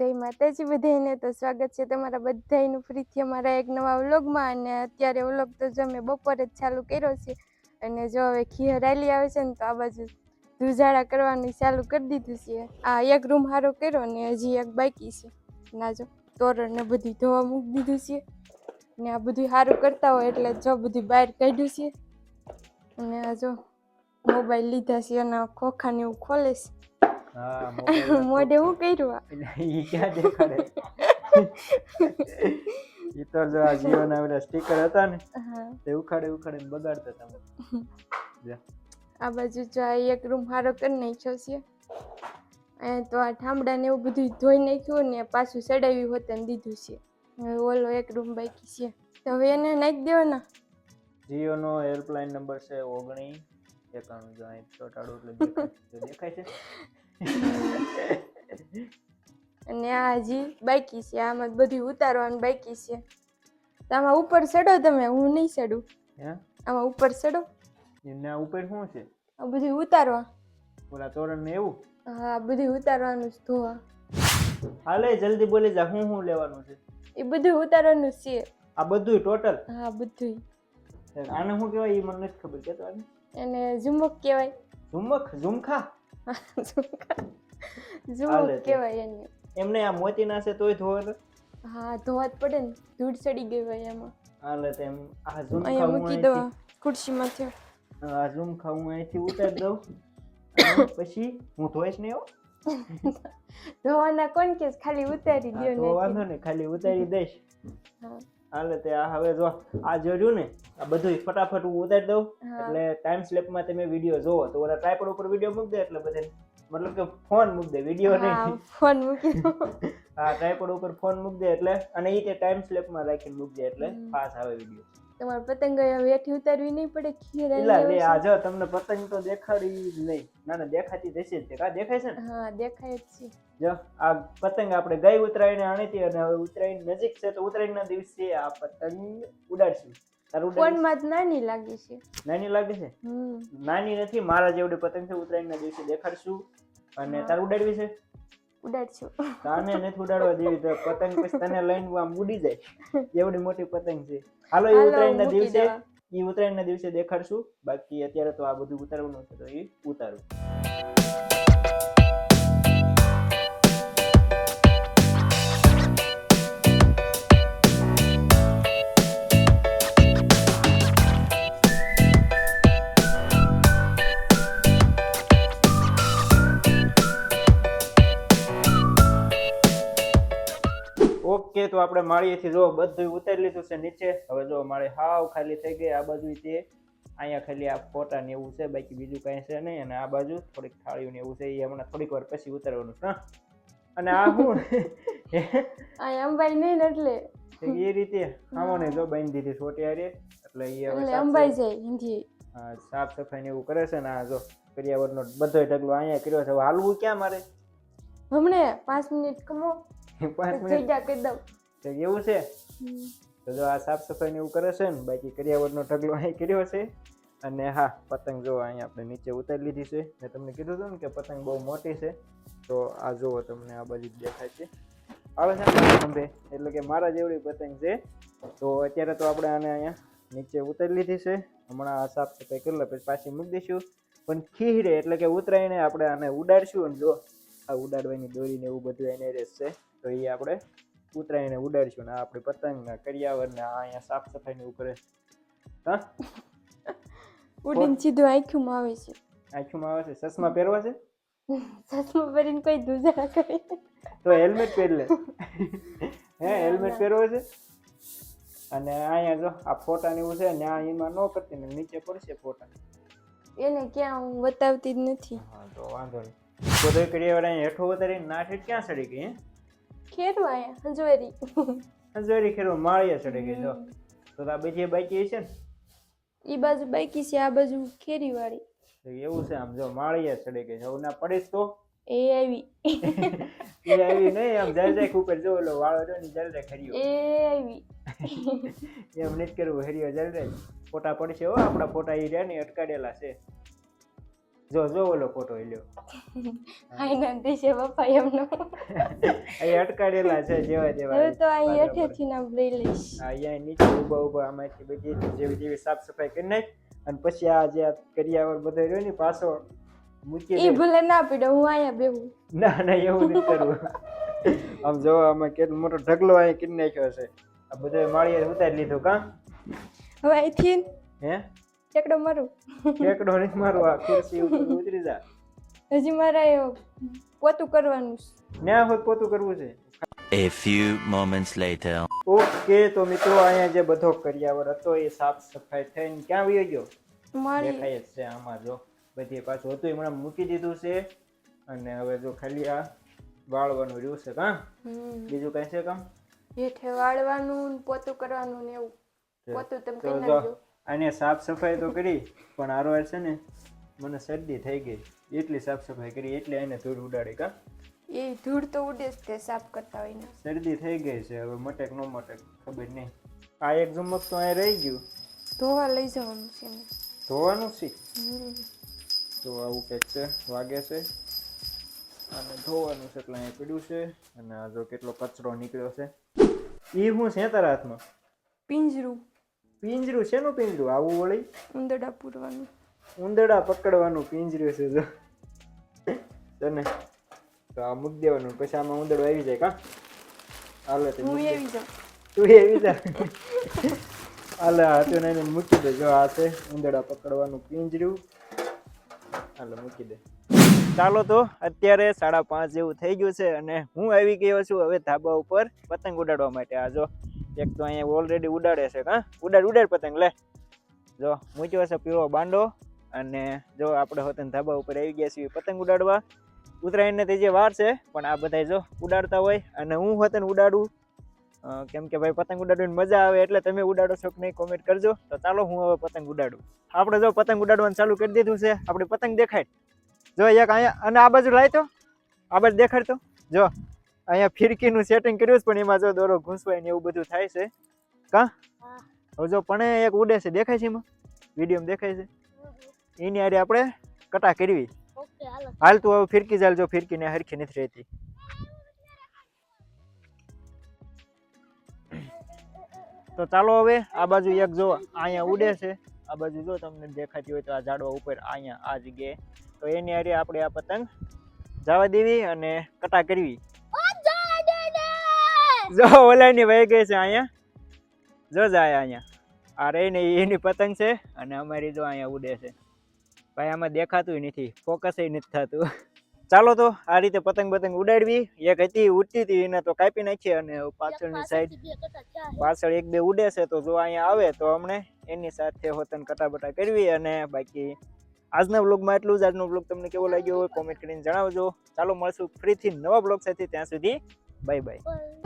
જય માતાજી બધાને તો સ્વાગત છે તમારા બધાયનું ફરીથી અમારા એક નવા વ્લોગમાં. અને અત્યારે વ્લોગ તો જો મેં બપોરે જ ચાલુ કર્યો છે. અને જો હવે ખીર રાલી આવે છે ને તો આ બાજુ ધુજાડા કરવાનું ચાલુ કરી દીધું છે. આ એક રૂમ હારો કર્યો ને હજી એક બાકી છે. ના જો, તોરણ ને બધું ધોવા મૂકી દીધું છે. ને આ બધું સારું કરતા હોય એટલે જો બધું બહાર કાઢ્યું છે. અને આ જો મોબાઈલ લીધા છે અને ખોખાને એવું ખોલે છે. હા મોઢે હું કર્યું ઈ ક્યાં દેખાડે? ઈ તો જો આ જીઓના ઓલા સ્ટીકર હતા ને તે ઉખાડે ઉખાડીને બગાડતા તમે. આ બાજુ જો આ એક રૂમ હારો કરી નાખ્યો છે. એ તો આ ઠામડા ને એવું બધું ધોઈ નાખ્યું ને પાછું સડાવ્યું હોત ને દીધું છે. હવે ઓલો એક રૂમ બાકી છે. તો હવે એને નાખી દેવાના? જીઓનો હેલ્પલાઇન નંબર છે ઓગણી. એકાણું જો અહીં ચોટાડું એટલે દેખાય છે. અને આ હજી બાકી છે. આમાં બધું ઉતારવાનું બાકી છે. આમાં ઉપર ચડો તમે હું નહીં ચડું. હે? આમાં ઉપર ચડો. એના ઉપર શું છે? આ બધું ઉતારવા. ઓલા તોરણ ને એવું? હા બધું ઉતારવાનું જ ધોવા. હાલે જલ્દી બોલી જા હું શું લેવાનું છે? એ બધું ઉતારવાનું છે. આ બધું ટોટલ હા બધું આને શું કહેવાય એ મને નથી ખબર આને? એને ઝુમક કહેવાય. ઝુમક? ઝુમખા? ઝુમક કહેવાય એને. એમને આ મોતી ના છે તોય ધોર હા ધોવા જ પડે ને. ધૂળ ચડી ગઈ હોય એમાં. હાલે તેમ આ ઝુમખા અહીંયા મૂકી દો અહીંથી- ખુરશીમાં થયો. આ ઝુમખા હું અહીંથી ઉતારી દઉં. પછી હું ધોઈશ નહીં હો ધોવાના કોણ કેસ ખાલી ઉતારી દો ને વાંધો નહીં ખાલી ઉતારી દઈશ. હા. હાલે તે આ હવે જો આ જોયું ને આ બધું ફટાફટ હું ઉતારી દઉં. એટલે ટાઈમ સ્લેપમાં તમે વીડિયો જોવો. તો ઓલા ટ્રાયપોડ ઉપર વીડિયો મૂક દે એટલે બધે મતલબ કે ફોન મૂક દે વીડિયો નહીં. ફોન મૂકી હા ટ્રાયપોડ ઉપર ફોન મૂક દે એટલે અને એ તે ટાઈમ સ્લેપમાં રાખીને મૂક દે એટલે. પાસ આવે વીડિયો તમારે પતંગ વેઠી ઉતારવી નહીં પડે ખીર એટલે. આ જો તમને પતંગ તો દેખાડી જ નહીં. ના ના દેખાતી જશે જ કા દેખાય છે ને? હા દેખાય જ છે. જો આ પતંગ આપણે ગઈ ઉતરાયણ આણી હતી અને હવે ઉતરાયણ નજીક છે તો ઉત્તરાયણના દિવસે આ પતંગ ઉડાડશું? ફોનમાં જ નાની લાગે છે. નાની લાગે છે? નાની નથી મારા જેવડી પતંગ છે ઉત્તરાયણના દિવસે દેખાડશું. અને તાર ઉડાડવી છે? ઉડાડશું તાને નથી ઉડાડવા દેવી તો પતંગ પછી તને લઈને આમ ઉડી જાય. એવડી મોટી પતંગ છે. હાલો એ ઉત્તરાયણ ઉત્તરાયણના દિવસે દેવા. એ ઉત્તરાયણના દિવસે દેખાડશું. બાકી અત્યારે તો આ બધું ઉતારવાનું છે તો એ ઉતારું. ઓકે તો આપણે માળીએથી જો બધું ઉતારી લીધું છે નીચે. હવે જો માળી હાવ ખાલી થઈ ગઈ આ બાજુ તે અહીંયા ખાલી આ ફોટા ને એવું છે બાકી બીજું કાંઈ છે નહીં. અને આ બાજુ થોડીક થાળીઓ ને એવું છે એ હમણાં થોડીક વાર પછી ઉતારવાનું છે અને આ હું અંબાઈ નહીં એટલે. એ રીતે આમો જો બાંધી દીધી છોટી આરે એટલે એ હવે સાફ અંબાઈ જાય હિન્દી સાફ સફાઈ ને એવું કરે છે ને આ જો કરિયાવરનો બધો ઢગલો અહીંયા કર્યો છે. હવે હાલવું ક્યાં મારે? હમણે પાંચ મિનિટ કમો. પાંચ મિનિટ? કરી દઉં. તો એવું છે? તો જો આ સાફ સફાઈ ને એવું કરે છે ને બાકી કરિયાવરનો ઢગલો અહીં કર્યો છે. અને હા પતંગ જો અહીંયા આપણે નીચે ઉતારી લીધી છે. મેં તમને કીધું હતું ને કે પતંગ બહુ મોટી છે. તો આ જુઓ તમને આ બાજુ દેખાય છે. આવે છે ખંભે એટલે કે મારા જેવડી પતંગ છે. તો અત્યારે તો આપણે આને અહીંયા નીચે ઉતારી લીધી છે. હમણાં આ સાફ સફાઈ કરી લે પછી પાછી મૂકી દઈશું. પણ ખીરે એટલે કે ઉતરાયણે આપણે આને ઉડાડશું અને જો આ ઉડાડવાની દોરીને એવું બધું એને રહેશે તો એ આપણે ઉતરાયણે ઉડાડશું ને આપણે પતંગ ને કરિયાવર ને આ અહીંયા સાફ સફાઈ ની ઉપર. હા? ઉડીને સીધું આંખુમાં આવે છે. આંખમાં આવે છે? ચશ્મા પહેરવા છે? ચશ્મા પહેરીને કોઈ દુજા કરે. તો હેલ્મેટ પહેરી લે. હે હેલ્મેટ પહેરવો છે? અને અહીંયા જો આ ફોટા ને એવું છે ને આ એમાં ન કરતી ને નીચે પડશે ફોટા. એને ક્યાં હું બતાવતી જ નથી. હા તો વાંધો નહીં. કરિયાવર અહીંયા હેઠો વધારે નાઠેઠ ક્યાં સડી ગઈ હે? ખેરું આયા હંજવેરી. હંજવારી ખેરું માળિયા ચડી ગઈ જો. તો આ બીજી બાકી છે ને? ઈ બાજુ બાકી છે આ બાજુ ખેરી વાળી તો એવું છે આમ જો માળિયા ચડી ગઈ જો ના પડીશ તો. એ આવી. એ આવી નહીં આમ જાય જાય ઉપર જો ઓલો વાળો જો ને જલ જાય ખરીયો. એ આવી. એમ નથી કરવું હરિયો જલ જાય ફોટા પડશે હો આપણા ફોટા એ રહ્યા ને અટકાડેલા છે. જો જો ઓલો ફોટો લ્યો. આઈના દેશે પપ્પા એમનો. અહીં અટકાડેલા છે જેવા જેવા હવે તો અહીં. હેઠેથી નામ લઈ લઈશ. અહીંયા નીચે ઊભા ઊભા આમાંથી બધી જેવી જેવી સાફ સફાઈ કરી નાખ અને પછી આ જે આ કરિયાવર બધો રહ્યો ને પાછો મૂકી એ ભૂલે ના પીડો હું અહીંયા બેહું. ના ના એવું નહીં કરવું. આમ જો આમાં કેટલો મોટો ઢગલો અહીં કરી નાખ્યો છે. આ બધો માળીએ ઉતારી લીધું કા? હવે અહીંથી હે? ટેકડો મારું? ચેકડો નહીં મારું આ ખુરશી ઉપર ઉતરી જા. હજી મારે એ પોતું કરવાનું છે. ન્યા હોત પોતું કરવું છે. A few moments later. Okay તો મિત્રો અહીંયા જે બધો કરિયાવર હતો એ સાફ સફાઈ થઈને ક્યાં વયો ગયો? મારી દેખાય જ છે આમાં જો. બધી પાછું હતું એ મને મૂકી દીધું છે. અને હવે જો ખાલી આ વાળવાનું રહ્યું છે કાં? બીજું કઈ છે કામ? હેઠે વાળવાનું પોતું કરવાનું ને એવું. પોતું તમે કરી નાખજો આને સાફ સફાઈ તો કરી પણ આરો છે ને મને શરદી થઈ ગઈ. એટલી સાફ સફાઈ કરી એટલે એને ધૂળ ઉડાડી કા? એ ધૂળ તો ઉડે જ તે સાફ કરતા હોય ને. શરદી થઈ ગઈ છે હવે મટેક નો મટેક ખબર નહીં. આ એક ઝુમક તો અહીં રહી ગયું. ધોવા લઈ જવાનું છે ધોવાનું છે તો આવું કંઈક છે વાગે છે. અને ધોવાનું છે એટલે અહીં પડ્યું છે. અને આ જો કેટલો કચરો નીકળ્યો છે. એ હું છે તારા હાથમાં? પિંજરું. પિંજરું શેનું પિંજરું? આવું વળી? ઉંદરડા પૂરવાનું. ઉંદરડા પકડવાનું પિંજરું છે જો. તને? તો આ મૂકી દેવાનું પછી આમાં ઉંદરડો આવી જાય કા? હાલે તે હું દે. જાઉં. તું આવી જા. હાલે હાથે એને મૂકી દે. જો આ છે ઉંદરડા પકડવાનું પિંજરું. હાલે મૂકી દે. ચાલો તો અત્યારે સાડા પાંચ જેવું થઈ ગયું છે અને હું આવી ગયો છું હવે ધાબા ઉપર પતંગ ઉડાડવા માટે. આ જો. એક તો અહીંયા ઓલરેડી ઉડાડે છે, હા? ઉડાડ ઉડાડ પતંગ, લે. જો, મૂક્યો છે પીળો બાંડો અને જો આપણે હોતન ધાબા ઉપર આવી ગયા છીએ પતંગ ઉડાડવા. ઉત્તરાયણને તે જે વાર છે, પણ આ બધા જો ઉડાડતા હોય અને હું હોતન ઉડાડું. કેમ કે ભાઈ પતંગ ઉડાડવાની મજા આવે એટલે તમે ઉડાડો છો કે નહીં કોમેન્ટ કરજો. તો ચાલો હું હવે પતંગ ઉડાડું. આપણે જો પતંગ ઉડાડવાનું ચાલુ કરી દીધું છે, આપણી પતંગ દેખાય. જો એક અહીંયા, અને આ બાજુ લાય તો. આ બાજુ દેખાડતો જો અહીંયા ફિરકીનું સેટિંગ કર્યું છે પણ એમાં જો દોરો ઘૂંસવાય ને એવું બધું થાય છે. કા? હવે જો પણ એક ઉડે છે દેખાય છે એમાં? વિડીયોમાં દેખાય છે? એની આરે આપણે કટા કરવી. હાલ. તું હવે ફિરકી ચાલ જો ફિરકીને હરખી નથી રહેતી. તો ચાલો હવે આ બાજુ એક જો અહીંયા ઉડે છે આ બાજુ જો તમને દેખાતી હોય તો આ ઝાડવા ઉપર અહીંયા આ જગ્યાએ. તો એની આરે આપણે આ પતંગ જવા દેવી અને કટા કરવી. જો ઓલાની વહી ગઈ છે અહીંયા. જો જાય અહીંયા. આ રહીને એની પતંગ છે અને અમારી જો અહીંયા ઉડે છે. ભાઈ આમાં દેખાતું નથી. ફોકસ નથી થતું. ચાલો તો આ રીતે પતંગ પતંગ ઉડાડવી. એક હતી ઉડતી હતી એને તો કાપી નાખી અને પાછળની સાઈડ પાછળ એક બે ઉડે છે તો જો અહીંયા આવે તો અમને એની સાથે હોતન કટાબટા કરવી અને બાકી આજના બ્લોગમાં એટલું જ. આજનો બ્લોગ તમને કેવો લાગ્યો હોય કોમેન્ટ કરીને જણાવજો. ચાલો મળશું ફરીથી નવા બ્લોગ સાથે. ત્યાં સુધી બાય બાય